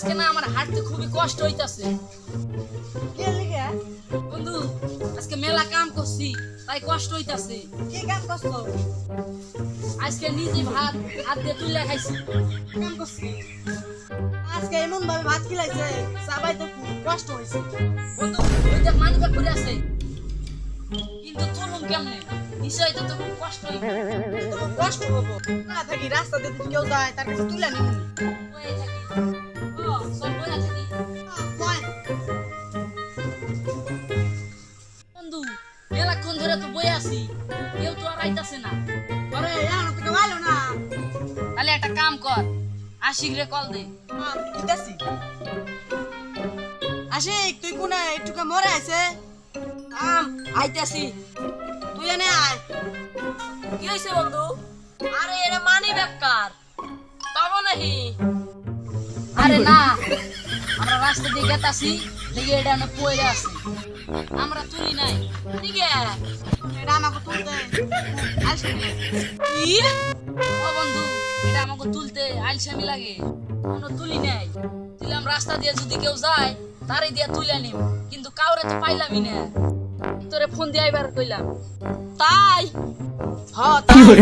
আজকে না আমার হাঁটতে খুবই কষ্ট হইতাছে। বন্ধু আজকে মেলা কাম করছি তাই কষ্ট হইতাছে। কি কাম করছ? আজকে নিজে ভাত হাত দিয়ে তুলে খাইছি। কাম করছি? আজকে এমন ভাবে ভাত খিলাইছে সবাই তো কষ্ট হয়েছে বন্ধু ওই দেখ মানি ব্যাগ করে আছে। কিন্তু চলুন কেমনে? নিশ্চয়ই তো খুব কষ্ট কষ্ট হব না থাকি রাস্তা দিয়ে কেউ যায় তার কাছে তুলে নিবি। মেলাক্ষণ ধরে তো বয়ে আছি। কেউ তো আর আইতাছে না। আরে এখন তো কেউ আইলো না। তাহলে একটা কাম কর। আশিক রে কল দে। দিতেছি। আশিক তুই কোনে? একটুকে মরে আছে আম আইতাছি। তুই এনে আয়। কি হইছে বন্ধু? আরে এরা মানি বেকার তবে নাহি। আরে না। রাস্তা দিয়ে গেতাছি দেখি এটা না পয়রা আছে। আমরা তুলি নাই। ঠিক এটা আমাকে তুলতে। আসে কি? ও বন্ধু, এটা আমাকে তুলতে আলসামি লাগে। কোনো তুলি নাই। দিলাম রাস্তা দিয়ে যদি কেউ যায়, তারই দিয়ে তুলে নিম। কিন্তু কাউরে তো পাইলামই না। তোরে ফোন দিয়ে আইবার কইলাম। তাই? হ, তাই।